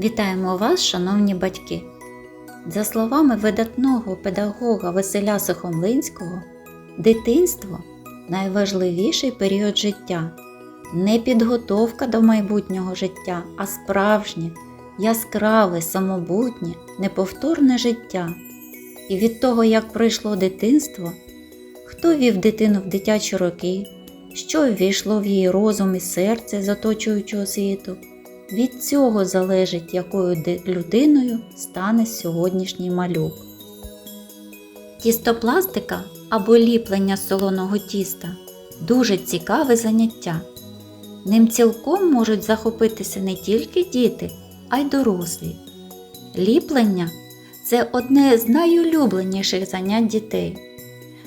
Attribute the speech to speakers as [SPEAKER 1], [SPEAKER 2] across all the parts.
[SPEAKER 1] Вітаємо вас, шановні батьки! За словами видатного педагога Василя Сухомлинського, дитинство найважливіший період життя. Не підготовка до майбутнього життя, а справжнє, яскраве, самобутнє, неповторне життя. І від того, як пройшло дитинство, хто вів дитину в дитячі роки, що ввійшло в її розум і серце з оточуючого світу, від цього залежить, якою людиною стане сьогоднішній малюк. Тістопластика або ліплення солоного тіста дуже цікаве заняття. Ним цілком можуть захопитися не тільки діти, а й дорослі. Ліплення це одне з найулюбленіших занять дітей.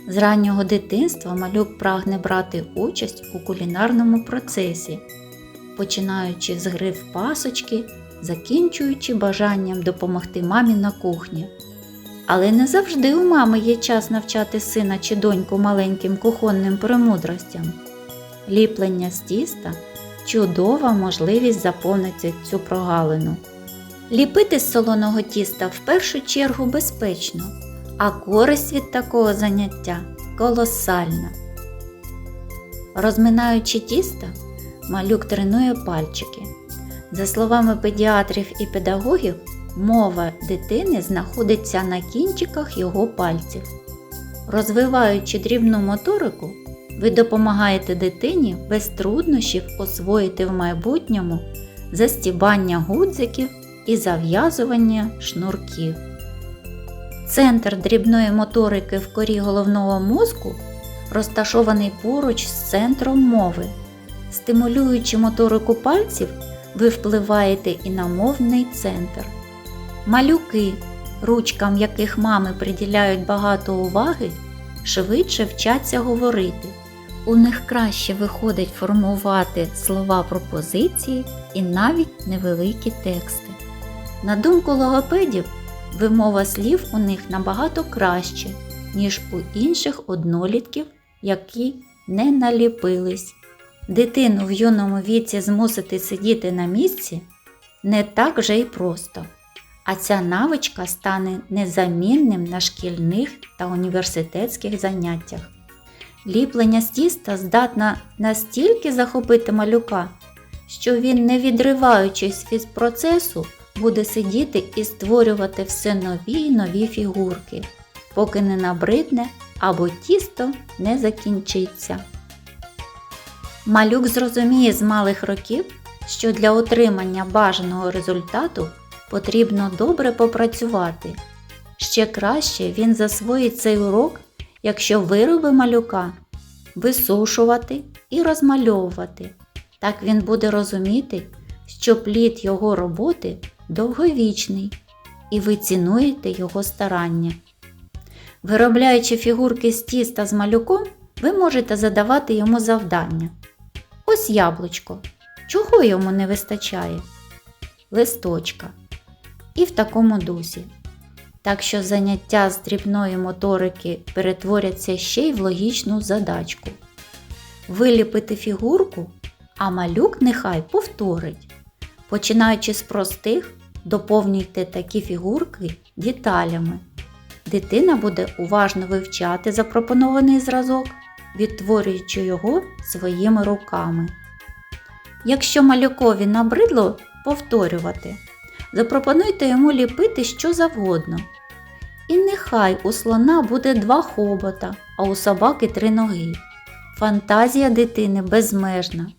[SPEAKER 1] З раннього дитинства малюк прагне брати участь у кулінарному процесі, починаючи з гри в пасочки, закінчуючи бажанням допомогти мамі на кухні. Але не завжди у мами є час навчати сина чи доньку маленьким кухонним премудростям. Ліплення з тіста чудова можливість заповнити цю прогалину. Ліпити з солоного тіста в першу чергу безпечно, а користь від такого заняття колосальна. Розминаючи тісто, малюк тренує пальчики. За словами педіатрів і педагогів, мова дитини знаходиться на кінчиках його пальців. Розвиваючи дрібну моторику, ви допомагаєте дитині без труднощів освоїти в майбутньому застібання гудзиків і зав'язування шнурків. Центр дрібної моторики в корі головного мозку розташований поруч з центром мови. Стимулюючи моторику пальців, ви впливаєте і на мовний центр. Малюки, ручкам яких мами приділяють багато уваги, швидше вчаться говорити. У них краще виходить формувати слова пропозиції і навіть невеликі тексти. На думку логопедів, вимова слів у них набагато краще, ніж у інших однолітків, які не наліпились. Дитину в юному віці змусити сидіти на місці не так вже й просто, а ця навичка стане незамінним на шкільних та університетських заняттях. Ліплення з тіста здатна настільки захопити малюка, що він, не відриваючись від процесу, буде сидіти і створювати все нові й нові фігурки, поки не набридне або тісто не закінчиться. Малюк зрозуміє з малих років, що для отримання бажаного результату потрібно добре попрацювати. Ще краще він засвоїть цей урок, якщо вироби малюка висушувати і розмальовувати. Так він буде розуміти, що плід його роботи довговічний, і ви цінуєте його старання. Виробляючи фігурки з тіста з малюком, ви можете задавати йому завдання. Ось яблучко. Чого йому не вистачає? Листочка. І в такому дусі. Так що заняття з дрібної моторики перетворяться ще й в логічну задачку. Виліпити фігурку, а малюк нехай повторить. Починаючи з простих, доповнюйте такі фігурки деталями. Дитина буде уважно вивчати запропонований зразок, відтворюючи його своїми руками. Якщо малюкові набридло повторювати, запропонуйте йому ліпити що завгодно. І нехай у слона буде два хобота, а у собаки три ноги. Фантазія дитини безмежна.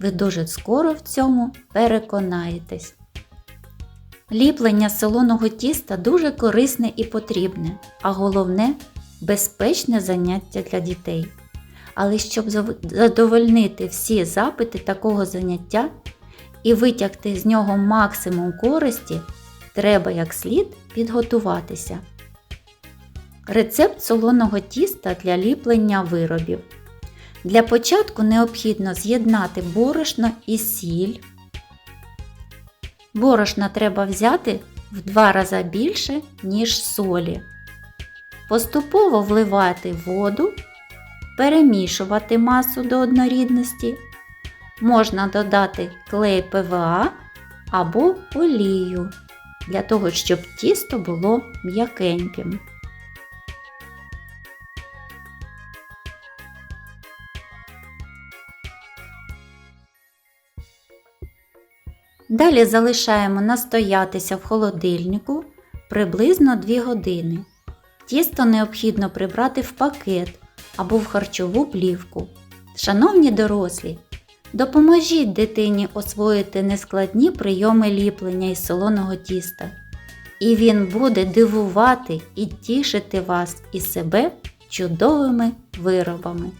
[SPEAKER 1] Ви дуже скоро в цьому переконаєтесь. Ліплення солоного тіста дуже корисне і потрібне, а головне безпечне заняття для дітей. Але щоб задовольнити всі запити такого заняття і витягти з нього максимум користі, треба як слід підготуватися. Рецепт солоного тіста для ліплення виробів. Для початку необхідно з'єднати борошно і сіль. Борошна треба взяти в два рази більше, ніж солі. Поступово вливати воду, перемішувати масу до однорідності. Можна додати клей ПВА або олію для того, щоб тісто було м'якеньким. Далі залишаємо настоятися в холодильнику приблизно 2 години. Тісто необхідно прибрати в пакет або в харчову плівку. Шановні дорослі, допоможіть дитині освоїти нескладні прийоми ліплення із солоного тіста. І він буде дивувати і тішити вас і себе чудовими виробами.